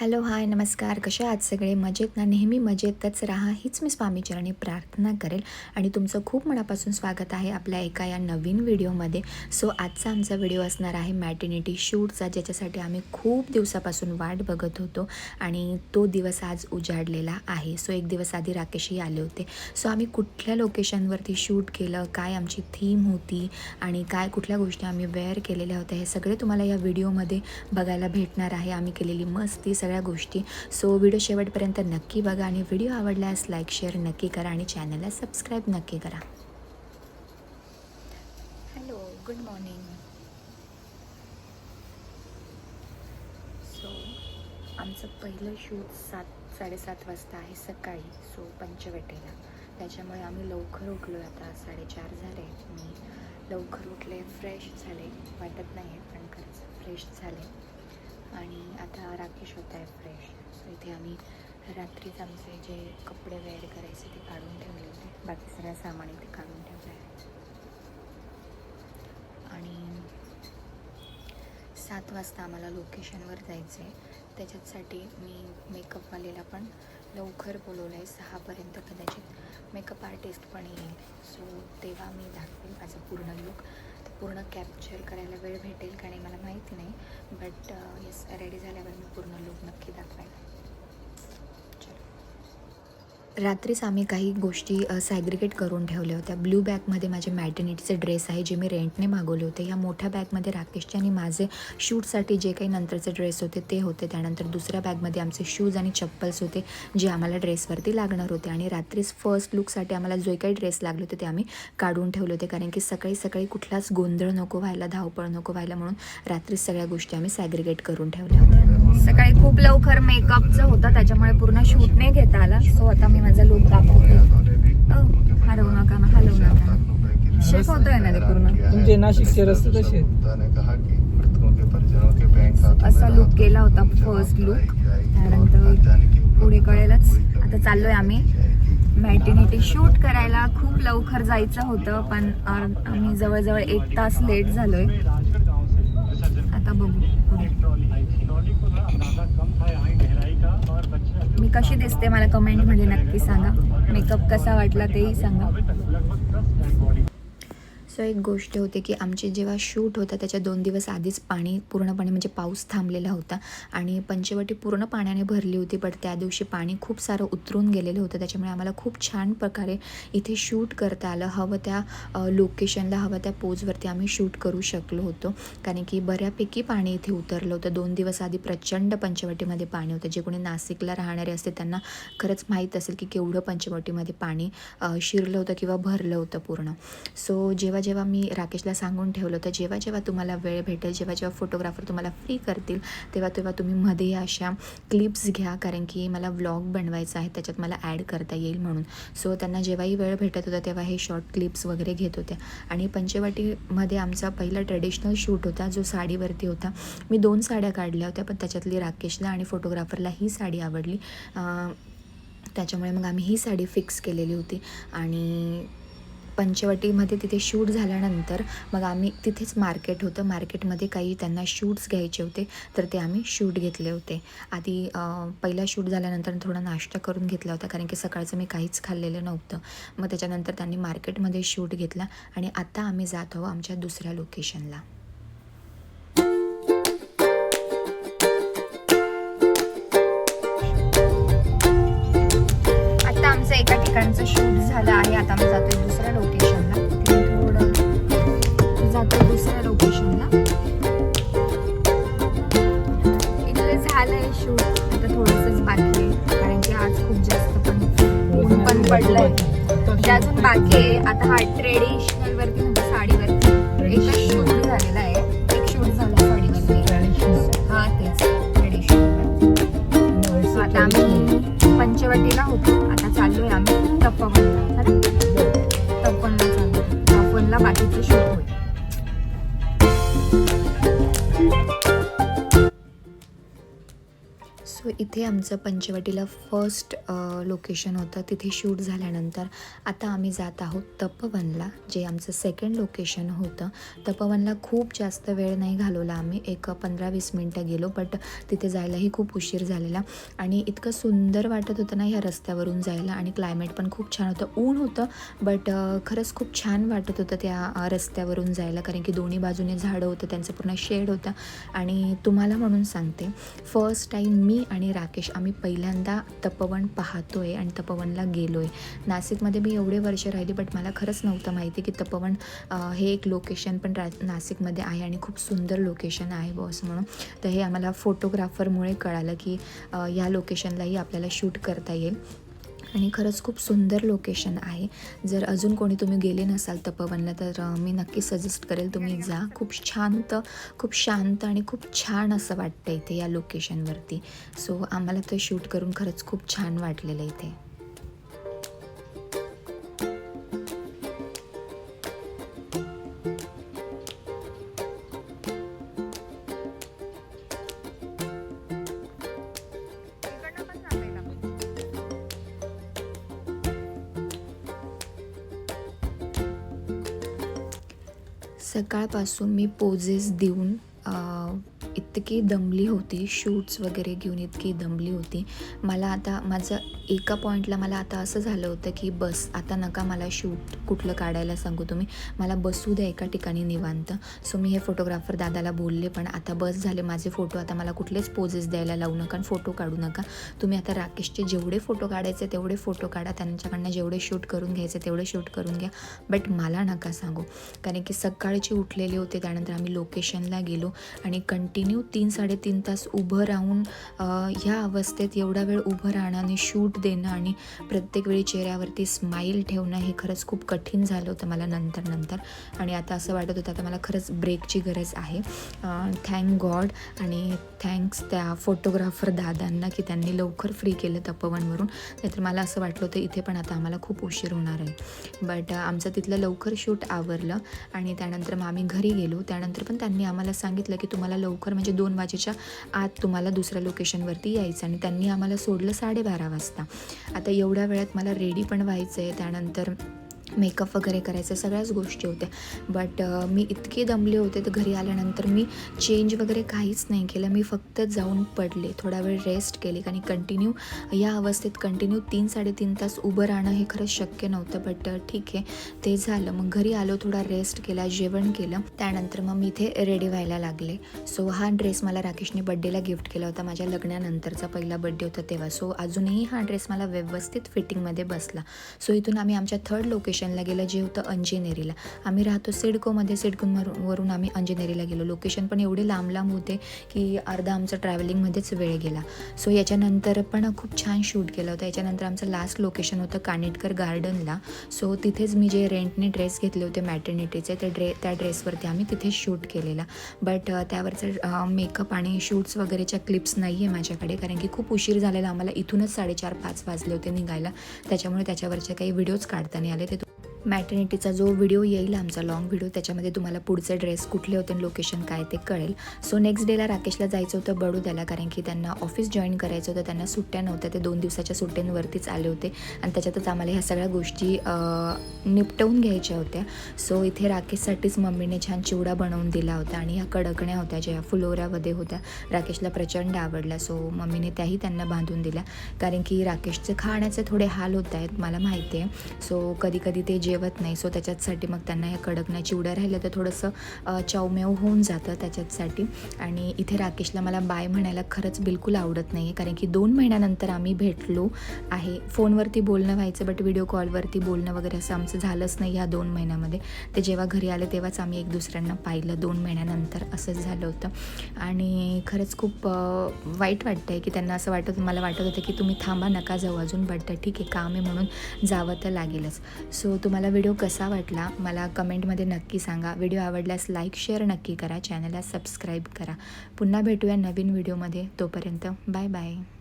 Hello hi नमस्कार. कसे आहात सगळे? मजेत ना? नेहमी मजेतच राहा. हीच मी स्वामीचरणी प्रार्थना करेल आणि तुमचं खूप मनापासून स्वागत आहे आपल्या एका या नवीन व्हिडिओमध्ये. सो आजचा आमचा व्हिडिओ असणार आहे मॅटर्निटी शूटचा ज्याच्यासाठी आम्ही खूप दिवसापासून वाट बघत होतो आणि तो दिवस आज उजाडलेला आहे. सो एक दिवस आधी राकेशही आले होते. सो आम्ही कुठल्या लोकेशनवरती शूट केलं काय आमची थीम होती आणि काय कुठल्या गोष्टी आम्ही वेअर केलेल्या होत्या हे सगळे तुम्हाला या व्हिडिओमध्ये बघायला भेटणार आहे. आम्ही केलेली मस्ती सगळ्या गोष्टी. सो व्हिडिओ शेवटपर्यंत नक्की बघा आणि व्हिडिओ आवडल्यास लाईक शेअर नक्की करा आणि चॅनलला सबस्क्राईब नक्की करा. हॅलो गुड मॉर्निंग सो आमचं पहिलं शूट सात साडेसात वाजता आहे सकाळी. सो पंचवटीला. त्याच्यामुळे आम्ही लवकर उठलो आता. साडेचार झाले. मी लवकर उठले फ्रेश झाले. वाटत नाही पण खरंच फ्रेश झाले. आणि आता राकेश होत आहे फ्रेश सो इथे आम्ही रात्रीच आमचे जे कपडे वेअर करायचे ते काढून ठेवले होते. बाकी सगळं सामान इथे काढून ठेवलं आहे. आणि सात वाजता आम्हाला लोकेशनवर जायचं आहे त्याच्यासाठी मी मेकअपवालेला पण लवकर बोलवलं आहे सहापर्यंत कदाचित मेकअप आर्टिस्ट पण येईल. सो तेव्हा मी दाखवेल माझं पूर्ण लुक पूर्ण कॅप्चर करायला वेळ भेटेल का नाही मला माहिती नाही बट येस रेडी झाल्यावर मी पूर्ण लूक नक्की दाखवायला रात्रीच आम्ही काही गोष्टी सॅग्रिगेट करून ठेवल्या होत्या. ब्लू बॅगमध्ये माझे मॅटर्निटीचे ड्रेस आहे जे मी रेंटने मागवले होते. ह्या मोठ्या बॅगमध्ये राकेशचे आणि माझे शूटसाठी जे काही नंतरचे ड्रेस होते ते होते. त्यानंतर दुसऱ्या बॅगमध्ये आमचे शूज आणि चप्पल्स होते जे आम्हाला ड्रेसवरती लागणार होते. आणि रात्रीच फर्स्ट लुकसाठी आम्हाला जे काही ड्रेस लागले होते ते आम्ही काढून ठेवले होते. कारण की सकाळी सकाळी कुठलाच गोंधळ नको व्हायला धावपळ नको व्हायला म्हणून रात्रीच सगळ्या गोष्टी आम्ही सॅग्रिगेट करून ठेवल्या होत्या. सकाळी खूप लवकर मेकअपचं होतं त्याच्यामुळे पूर्ण शूट नाही घेता आला. सो आता मी माझा लुक दाखवते. अ, हलवू नका ना हलवू नका. शेक होतोय ना ते पूर्ण. तुमचे नाशिकचे रस्ते आहेत? असा लुक केला होता फर्स्ट लुक त्यानंतर पुढे कळेलच. आता चाललोय आम्ही. मॅटिनिटी शूट करायला खूप लवकर जायचं होतं पण आम्ही जवळजवळ एक तास लेट झालोय आता बघू पुढे मी कशी दिसते मला कमेंटमध्ये नक्की सांगा. मेकअप कसा वाटला तेही सांगा. असं एक गोष्ट होते की आमचे जेव्हा शूट होता त्याच्या दोन दिवस आधीच पाणी पूर्णपणे म्हणजे पाऊस थांबलेला होता आणि पंचवटी पूर्ण पाण्याने भरली होती बट त्या दिवशी पाणी खूप सारं उतरून गेलेलं होतं. त्याच्यामुळे आम्हाला खूप छान प्रकारे इथे शूट करता आलं. हवं त्या लोकेशनला हवं त्या पोजवरती आम्ही शूट करू शकलो होतो. कारण की बऱ्यापैकी पाणी इथे उतरलं होतं. दोन दिवस आधी प्रचंड पंचवटीमध्ये पाणी होतं. जे कोणी नाशिकला राहणारे असते त्यांना खरंच माहीत असेल की केवढं पंचवटीमध्ये पाणी शिरलं होतं किंवा भरलं होतं पूर्ण. सो जेव्हा जेव्हा मी राकेशला सांगून ठेवलं होतं जेव्हा जेव्हा तुम्हाला वेळ भेटेल जेव्हा जेव्हा फोटोग्राफर तुम्हाला फ्री करतील तेव्हा तेव्हा तुम्ही मध्ये अशा क्लिप्स घ्या कारण की मला व्लॉग बनवायचा आहे त्याच्यात मला ॲड करता येईल म्हणून. सो त्यांना जेव्हाही वेळ भेटत होता तेव्हा हे शॉर्ट क्लिप्स वगैरे घेत होत्या आणि पंचवटीमध्ये आमचा पहिला ट्रेडिशनल शूट होता जो साडीवरती होता. मी दोन साड्या काढल्या होत्या पण त्याच्यातली राकेशला आणि फोटोग्राफरला ही साडी आवडली. त्याच्यामुळे मग आम्ही ही साडी फिक्स केलेली होती. आणि पंचवटीमध्ये तिथे शूट झाल्यानंतर मग आम्ही तिथेच मार्केट होतं. मार्केटमध्ये काही त्यांना शूट्स घ्यायचे होते तर ते आम्ही शूट घेतले होते. आधी पहिला शूट झाल्यानंतर थोडा नाश्ता करून घेतला होता कारण की सकाळचं मी काहीच खाल्लेलं नव्हतं. मग त्याच्यानंतर त्यांनी मार्केटमध्ये शूट घेतला आणि आता आम्ही जात आहोत आमच्या दुसऱ्या लोकेशनला. ठिकाणचं शूट झालं आहे. आता मी जातोय दुसऱ्या लोकेशनला तिथून थोडं जातोय दुसऱ्या लोकेशनला इथलं झालंय शूट. आता थोडंसंच बाकी आहे. कारण की आज खूप जास्त पण ऊन पण पडलंय. म्हणजे अजून बाकी आहे. आता हा ट्रेडिश सो इथे आमचं पंचवटीला फर्स्ट लोकेशन होतं. तिथे शूट झाल्यानंतर आता आम्ही जात आहोत तपवनला जे आमचं सेकंड लोकेशन होतं. तपवनला खूप जास्त वेळ नाही घालवला आम्ही. एक पंधरा वीस मिनटं गेलो बट तिथे जायलाही खूप उशीर झालेला. आणि इतकं सुंदर वाटत होतं ना ह्या रस्त्यावरून जायला. आणि क्लायमेट पण खूप छान होतं. ऊन होतं बट खरंच खूप छान वाटत होतं त्या रस्त्यावरून जायला. कारण की दोन्ही बाजूने झाडं होतं त्यांचं पूर्ण शेड होतं. आणि तुम्हाला म्हणून सांगते फर्स्ट टाईम मी आणि राकेश आम्ही पहिल्यांदा तपवन पाहतोय आणि तपवनला गेलो आहे नाशिकमध्ये मी एवढे वर्ष राहिली बट मला खरंच नव्हतं माहिती की तपवन हे एक लोकेशन पण रा नाशिकमध्ये आहे आणि खूप सुंदर लोकेशन आहे बॉस म्हणून. तर हे आम्हाला फोटोग्राफरमुळे कळालं की या लोकेशनलाही आपल्याला शूट करता येईल. आणि खरंच खूप सुंदर लोकेशन आहे. जर अजून कोणी तुम्ही गेले नसाल तपवनला तर मी नक्की सजेस्ट करेल तुम्ही जा. खूप शांत खूप शांत आणि खूप छान असं वाटतं इथे या लोकेशनवरती सो आम्हाला ते शूट करून खरंच खूप छान वाटलेलं इथे. सकाळपासून मी पोजेस देऊन अ, इतकी दमली होती. शूट्स वगैरे घेऊन इतकी दमली होती. मला आता माझं एका पॉईंटला मला आता असं झालं होतं की बस आता नका मला शूट कुठलं काढायला सांगू तुम्ही. मला बसू द्या एका ठिकाणी निवांत. सो मी हे फोटोग्राफर दादाला बोलले पण आता बस झाले माझे फोटो आता मला कुठलेच पोजेस द्यायला लावू नका आणि फोटो काढू नका. तुम्ही आता राकेशचे जेवढे फोटो काढायचे तेवढे फोटो काढा. त्यांच्याकडनं जेवढे शूट करून घ्यायचे तेवढे शूट करून घ्या. बट मला नका सांगू. कारण की सकाळचे उठलेले होते त्यानंतर आम्ही लोकेशनला गेलो आणि कंटिन्यू तीन साडेतीन तास उभं राहून ह्या अवस्थेत एवढा वेळ उभं राहणं आणि शूट देणं आणि प्रत्येक वेळी चेहऱ्यावरती स्माईल ठेवणं हे खरंच खूप कठीण झालं होतं मला नंतर नंतर. आणि आता असं वाटत होतं आता मला खरंच ब्रेकची गरज आहे. थँक गॉड आणि थँक्स त्या फोटोग्राफर दादांना की त्यांनी लवकर फ्री केलं तपवनवरून नाहीतर मला असं वाटलं होतं इथे पण आता आम्हाला खूप उशीर होणार आहे. बट आमचं तिथलं लवकर शूट आवरलं आणि त्यानंतर मग आम्ही घरी गेलो. त्यानंतर पण त्यांनी आम्हाला सांगितलं की तुम्हाला लवकर म्हणजे म्हणजे दोन वाजेच्या आत तुम्हाला दुसऱ्या लोकेशनवरती यायचं आणि त्यांनी आम्हाला सोडलं साडेबारा वाजता. आता एवढ्या वेळात मला रेडी पण व्हायचं आहे त्यानंतर मेकअप वगैरे करायचं सगळ्याच गोष्टी होत्या. बट मी इतके दमले होते तर घरी आल्यानंतर मी चेंज वगैरे काहीच नाही केलं. मी फक्त जाऊन पडले. थोडा वेळ रेस्ट केली. आणि कंटिन्यू या अवस्थेत कंटिन्यू तीन साडेतीन तास उभं राहणं हे खरंच शक्य नव्हतं. बट ठीक आहे. ते झालं. मग घरी आलो थोडा रेस्ट केला जेवण केलं. त्यानंतर मग मी इथे रेडी व्हायला लागले. सो हा ड्रेस मला राकेशने बड्डेला गिफ्ट केला होता. माझ्या लग्नानंतरचा पहिला बड्डे होता तेव्हा. सो अजूनही हा ड्रेस मला व्यवस्थित फिटिंगमध्ये बसला. सो इथून आम्ही आमच्या थर्ड लोकेशन लोकेशनला गेलं जे होतं अंजनेरीला. आम्ही राहतो सिडकोमध्ये सिडकोवरून वरून आम्ही अंजनेरीला गेलो. लोकेशन पण एवढे लांब लांब होते की अर्धा आमचा ट्रॅव्हलिंगमध्येच वेळ गेला. सो याच्यानंतर पण खूप छान शूट केलं होतं. याच्यानंतर आमचं लास्ट लोकेशन होतं कानेटकर गार्डनला सो तिथेच मी जे रेंटने ड्रेस घेतले होते मॅटर्निटीचे ते ड्रे त्या ड्रेसवरती आम्ही तिथे शूट केलेला. बट त्यावरचं मेकअप आणि शूट्स वगैरेच्या क्लिप्स नाही आहे माझ्याकडे कारण की खूप उशीर झालेला. आम्हाला इथूनच साडेचार पाच वाजले होते निघायला. त्याच्यामुळे त्याच्यावरचे काही व्हिडिओज काढता नाही आले. ते मॅटर्निटीचा जो व्हिडिओ येईल आमचा लॉंग व्हिडिओ त्याच्यामध्ये तुम्हाला पुढचे ड्रेस कुठले होते आणि लोकेशन काय ते कळेल. सो नेक्स्ट डेला राकेशला जायचं होतं बडोद्याला कारण की त्यांना ऑफिस जॉईन करायचं होतं. त्यांना सुट्ट्या नव्हत्या ते दोन दिवसाच्या सुट्ट्यांवरतीच आले होते. आणि त्याच्यातच आम्हाला ह्या सगळ्या गोष्टी निपटवून घ्यायच्या होत्या. सो इथे राकेशसाठीच मम्मीने छान चिवडा बनवून दिला होता आणि ह्या कडकण्या होत्या ज्या फुलोऱ्यामध्ये होत्या. राकेशला प्रचंड आवडल्या सो मम्मीने त्याही त्यांना बांधून दिल्या कारण की राकेशचे खाण्याचे थोडे हाल होत आहेत मला माहिती आहे. सो कधी कधी ते जेवत नाही. सो त्याच्याचसाठी मग त्यांना ह्या कडकण्या चिवड्या राहिल्या. तर थोडंसं चावमेव होऊन जातं त्याच्याचसाठी. आणि इथे राकेशला मला बाय म्हणायला खरंच बिलकुल आवडत नाही आहे कारण की दोन महिन्यानंतर आम्ही भेटलो आहे. फोनवरती बोलणं व्हायचं बट व्हिडिओ कॉलवरती बोलणं वगैरे असं आमचं झालंच नाही ह्या दोन महिन्यामध्ये. ते जेव्हा घरी आले तेव्हाच आम्ही एक दुसऱ्यांना पाहिलं. दोन महिन्यानंतर असंच झालं होतं. आणि खरंच खूप वाईट वाटतं आहे की त्यांना असं वाटत मला वाटत होतं की तुम्ही थांबा नका जाऊ अजून बट ठीक आहे काम आहे म्हणून जावं तर लागेलच. सो तुम्हाला तुम्हाला व्हिडिओ कसा वाटला मला कमेंटमध्ये नक्की सांगा. व्हिडिओ आवडल्यास लाईक शेअर नक्की करा. चॅनलला सबस्क्राईब करा. पुन्हा भेटूया नवीन व्हिडिओमध्ये. तोपर्यंत बाय बाय.